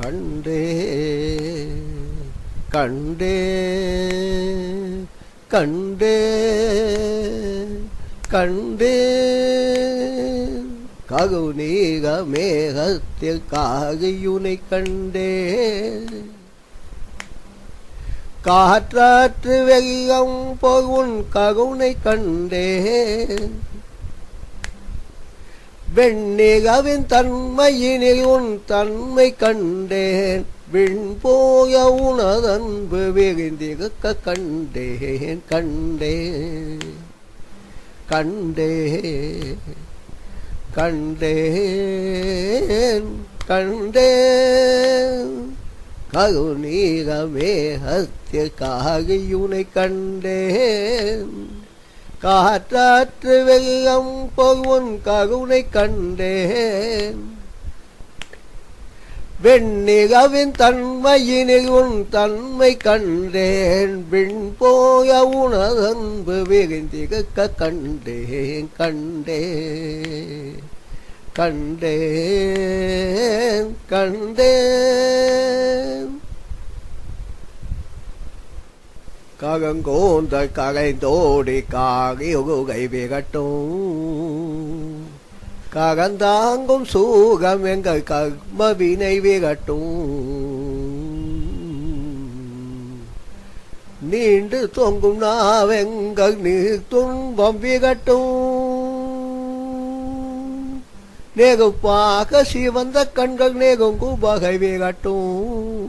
கண்டே கண்டே கண்டே கண்டே. ககுநீக மேகத்தில் காகியுனை கண்டே. காற்றாற்று வெள்ளம் போகுன் ககுனை கண்டே. வெண்ணிகவின் தன்மையினில் உன் தன்மை கண்டேன். விண் போய உனதன்பு விரிந்திருக்க கண்டேன் கண்டே கண்டே கண்டேன் கண்டேன். கருநீக மேகத்தில் காகியுனை கண்டேன். காற்றாற்று வெள்ளம் பொருவன் கருணை கண்டேன். வெண்ணிகவின் தன்மையினில் உன் தன்மை கண்டேன். விண் போய உணதன்பு விரிந்திருக்க கண்டேன் கண்டேன் கண்டேன் கண்டேன். ககங்கோந்த ககைந்தோடி காகியுகை விகட்டும். ககந்தாங்கும் சூகம் எங்கள் கர்ம வினை விகட்டும். நீண்டு தொங்கும் நாவெங்கள் நீர் துன்பம் விகட்டும். நெகுப்பாக சிவந்த கண்கள் நெகுங்கு பகை விகட்டும்.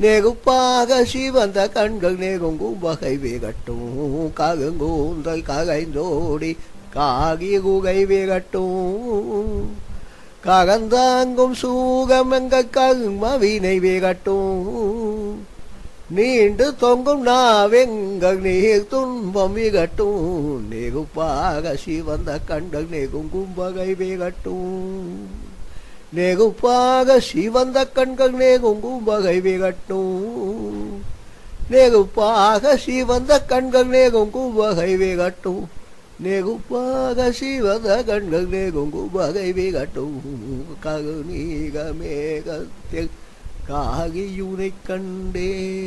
நெகுப்பாக சிவந்த கண்கள் நெகுங்கும் வகை வேகட்டும். ககுங்கூந்தல் ககைந்தோடி காகி குகை வேகட்டும். ககந்தாங்கும் சூகம் எங்க வினை வேகட்டும். நீண்டு தொங்கும் நாவெங்கள் நீர் துன்பம் விகட்டும். நெகுப்பாக சிவந்த கண்கள் நெகுங்கும் வகை வேகட்டும். நெகுப்பாக சிவந்த கண்கள் நேகுங்கும் பகை விகட்டும். நெகுப்பாக சிவந்த கண்கள் நேகுங்கும் பகை விகட்டும். நெகுப்பாக சிவந்த கண்கள் நேகுங்கும் பகை விகட்டும். கருநீக மேகத்தில் காகியூனை கண்டே.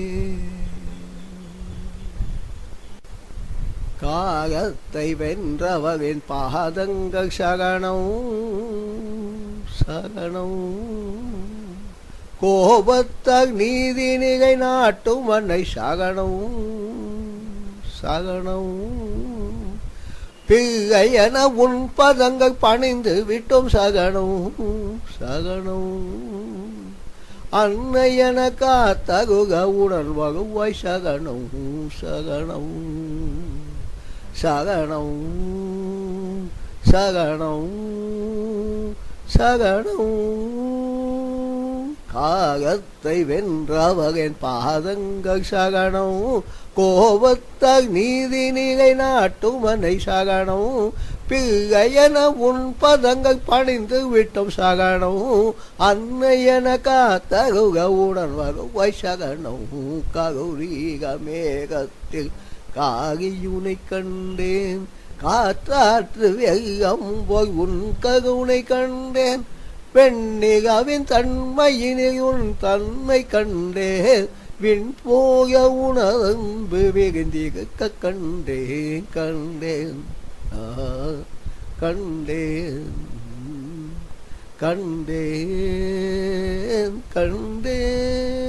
காகத்தை வென்றவரின் பாதங்கள் சகனம். சரணம். கோபத்தால் நீதி நிகை நாட்டும் மண்ணை சகனம் சகனம் பிள்ளை என உன் பதங்கள் பணிந்து விட்டோம் சகனம் சகனம் அன்னை என காத்தகுக உடல் வகுவாய் சகனம் சகனம் சகனம் சகனம் சகனம் காகத்தை வென்றவகன் பாதங்கள் சகனம் கோபத்த நீதி நிலை நாட்டுமனை சகனம் பிள்ளையன உன் பதங்கள் பணிந்து விட்டோம் சகனம் அன்னையன காத்தகுக உடன் வருவை சகனம் ககுரீக மேகத்தில் காகியுனை கண்டேன். காற்றாற்று வெள்ளம் போய் உன் கருணை கண்டேன். பெண்ணிகாவின் தன்மையினில் உன் தன்மை கண்டேன். விண் போய உணர்ந்து விகுந்திருக்க கண்டேன் கண்டேன். கண்டேன். கண்டேன் கண்டேன்.